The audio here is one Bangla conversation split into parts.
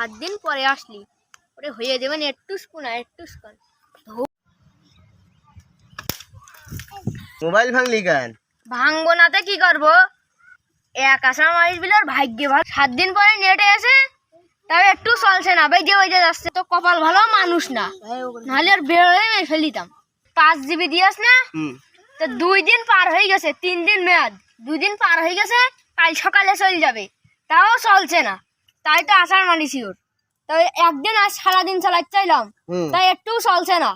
সাত দিন পরে আসলি। ওরে হয়ে যাবেন একটু স্কুনা একটু মোবাইল ভাঙলি কেন? ভাঙবো না তো কি করব? এক আসা মারিস বিলে ওর ভাগ্যে ভালো। সাত দিন পরে নেটে এসে তবে একটু চলছে না। বেজে বেজে যাচ্ছে। তো কপাল ভালো মানুষ না। নাহলে আর বেরোয় মেরে ফেলিতাম। পাঁচ জিবি দিয়াস না তো দুই দিন পার হয়ে গেছে তিন দিন মেয়াদ। দুই দিন পার হয়ে গেছে কাল সকালে চলে যাবে। তাও চলছে না। তাই তো আসার মানিছি ওর তবে একদিন আজ সারাদিন চালাই চাইলাম তাই একটু চলছে না।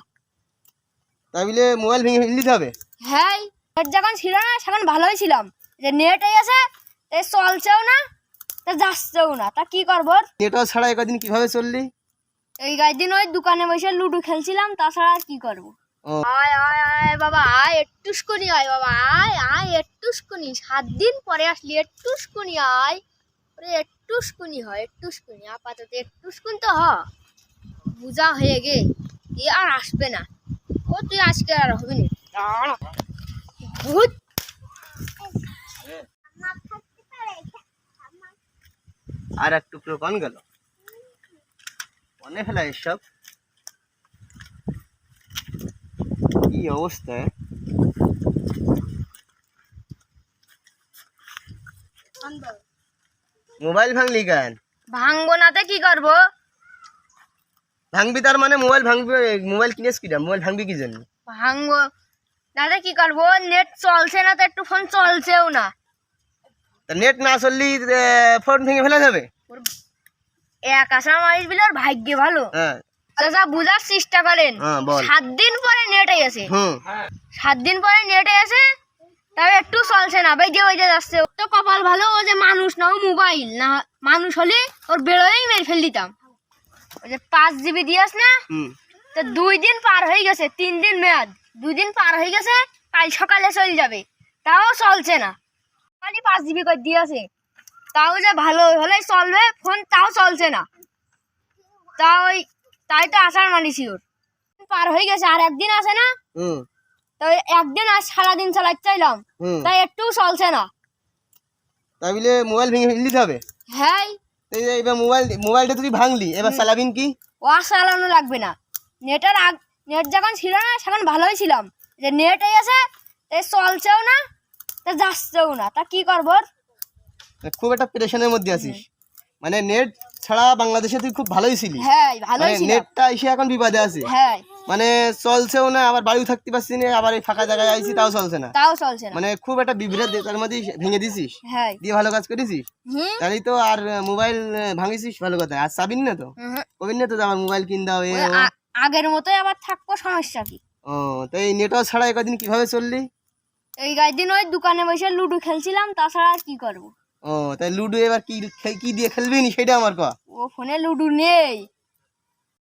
তাই বলে মোবাইল ভেঙে ফেলে দিতে হবে? হ্যাঁ নেট যখন ছিল না সেখন ভালোই ছিলাম। যে নেট এই আছে তাই চলছেও না তা যাচ্ছেও না। তা কি করব? নেটওয়ার্ক ছাড়া একদিন কীভাবে চললি? এই দিন ওই দোকানে বসে লুডো খেলছিলাম তাছাড়া আর কি করব? আয় আয় আয় বাবা আয় একটুসকুনি আয় বাবা আয় আয় একটুসকুনি। সাত দিন পরে আসলি একটুসকুনি আয়। ওরে একটুসকুনি হয় একটুসকুনি আপাতত একটুসকুন তো হ। বুঝা হয়ে গে এ আর আসবে না। ও তুই আজকে আর হবে না। ভূত! আর এক টুকরো কন গেল। অনেক ফেলা এসব? কি অবস্থা মোবাইল ভাঙলি কেন? ভাঙবো না তো কি করব? ভাঙবি তার মানে মোবাইল ভাঙবি মোবাইল কিনেছ কিনা মোবাইল ভাঙবি কি জন্য? ভাঙবো। দাদা কি করব? নেট চলছে না তো একটু ফোন চলছেও না। তা নেট না চললি ফোন ভেঙে ফেলা যাবে? এক আসা মারিস বিলে ওর ভাগ্যে ভালো। হ্যাঁ। চাচা বুঝার চেষ্টা করেন। হ্যাঁ সাত দিন পরে নেটে হুম। সাত দিন পরে নেটে গেছে তবে একটু চলছে না বেজে বেজে যাচ্ছে। ওর তো কপাল ভালো ও যে মানুষ না ও মোবাইল না মানুষ হলে ওর বেরোয়ই মেরে ফেল দিতাম। ওই যে পাঁচ জিবি দিয়াস না তো দুই দিন পার হয়ে গেছে তিন দিন মেয়াদ। দুই দিন পার হয়ে গেছে কাল সকালে চলে যাবে। তাও চলছে না। খালি পাঁচ জিবি করে দিয়েছে। তাও যে ভালো হলে চলবে ফোন তাও চলছে না। তা ওই তাই তো আসার মানিছি ওর পার হয়ে গেছে আর একদিন আছে না হুম তো ওই একদিন আজ সারাদিন চালাই চাইলাম। তাই একটু চলছে না। তাই বলে মোবাইল ভেঙে হবে? হ্যাঁ এবার মোবাইল মোবাইলটা তুই ভাঙলি এবার চালাবিন কি? ও চালানো লাগবে না। নেটের আগ নেট যখন ছিল না সেখন ভালোই ছিলাম। যে নেট আছে তাই চলছেও না তা যাচ্ছেও না। তা কি করব খুব একটা প্রেশানের মধ্যে আছিস। মানে নেট ছাড়া বাংলাদেশে তুই খুব ভালোই ছিলি। হ্যাঁ ভালোই মানে ছিলাম। নেটটা এসে এখন বিপদে আছে। হ্যাঁ মানে চলছেও না আবার বাড়িও থাকতে পারছি না আবার এই ফাঁকা জায়গায় আইছি তাও চলছে না। তাও চলছে না। মানে খুব একটা বিভ্রাট তার মধ্যে ভেঙে দিছিস। হ্যাঁ। দিয়ে ভালো কাজ করেছিস? হুম। তাহলে তো আর মোবাইল ভাঙিছিস ভালো কথা। আর চাবিন না তো। কবিন না তো আমার মোবাইল কিন দাও এ আগের মতোই আবার থাকব সমস্যা কি? ও তো এই নেটওয়ার্ক ছাড়া একদিন কীভাবে চললি? এই দিন ওই দোকানে বসে লুডো খেলছিলাম তাছাড়া আর কি করব? ও তাই লুডো এবার কি কি দিয়ে খেলবি নি সেটা আমার ক। ও ফোনে লুডো নেই।